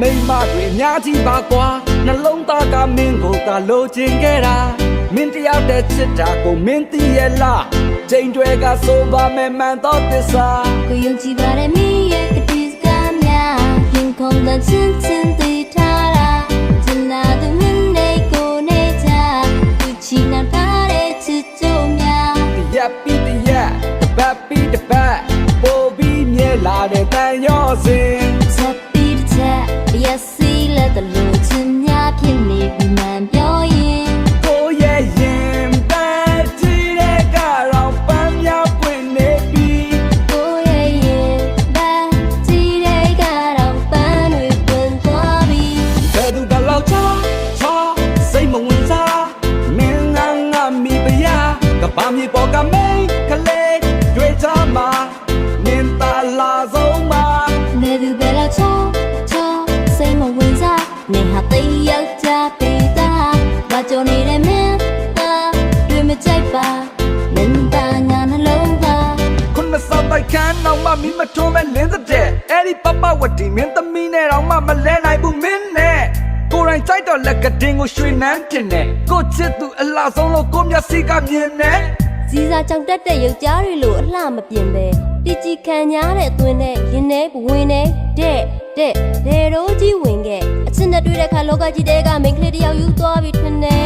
မ့်လှတဲ့မိန်းမတွေအများကြီးပါကွာနှလုံးသားကမင်းကိုကလိုချင်ခဲ့တာမင်းတယောက်တည်းချစ်တာကိုမင်းသိရဲ့လားချိန်တွေကဆိုပါမယ်မှန်တော့သစ္စာကိုယုံကြည်ပါတယ်မိရဲ့ကတိစကားများရင်ခုန်တဲ့ချင်းချင်းသိထားတာချင်လာသူမင်းနဲ့ကိုနေချာသူချီနာထားတဲ့ချစ်ကြုံများတရက်ပြီးတရက်တစ်ပတ်ပြီးတစ်ပတ်ပို့ပြီးမြဲလာတဲ့တန်ရောစင် ကဘာမြေပေါ်ကမိန်ကလေးတွေ့ချမှာနင်သာလာဆုံးမှာနေသူပဲလားချောချောစိတ်မဝင်စားနေဟာသိယောက်ျားပေတာဘာကြောင့်နေတဲ့မင်းသားတွေ့မကြိုက်ပါလင်းသားငါနှလုံးသားခုနစောက်တိုက်ခန်းတော့မှမိမထုံးမဲ့လင်းတဲ့အဲ့ဒီပပဝတီမင်းသမီးနဲ့တော့မှမလဲနိုင်ဘူးမင်းနဲ့ကိုယ်တိုင်ကြိုက်တော့လက်ကတင်ကိုရွှေနန်းတင်နေကိုချစ်သူအလားဆုံးလို့ကိုမျက်စိကမြင်နေ စည်းစားကြောင်တက်တဲ့ယောက်ျားတွေလိုအလှမပြင်းပဲတကြည်ခံညားတဲ့အသွင်းနဲ့ရင်ထဲဘဝင်နဲ့တဲ့တဲ့ဒေရိုးကြီးဝင်ခဲ့အချစ်နဲ့တွေ့တဲ့အခါလောကကြီးတဲကမိန်းကလေးတစ်ယောက်ယူသွားပြီးထွန်းနေရိုမီယို